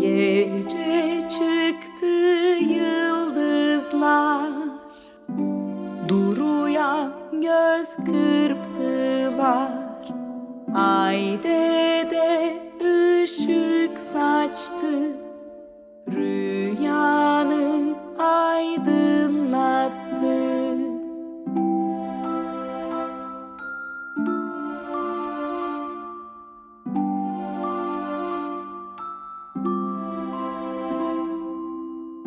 Gece çıktı yıldızlar. Duruya göz kırptılar. Ay de ışık saçtı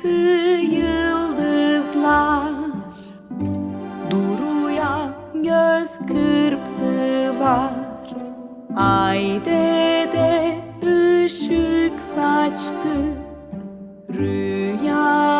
çıktı yıldızlar Duruya göz kırptılar. Ay de ışık saçtı Rüyanı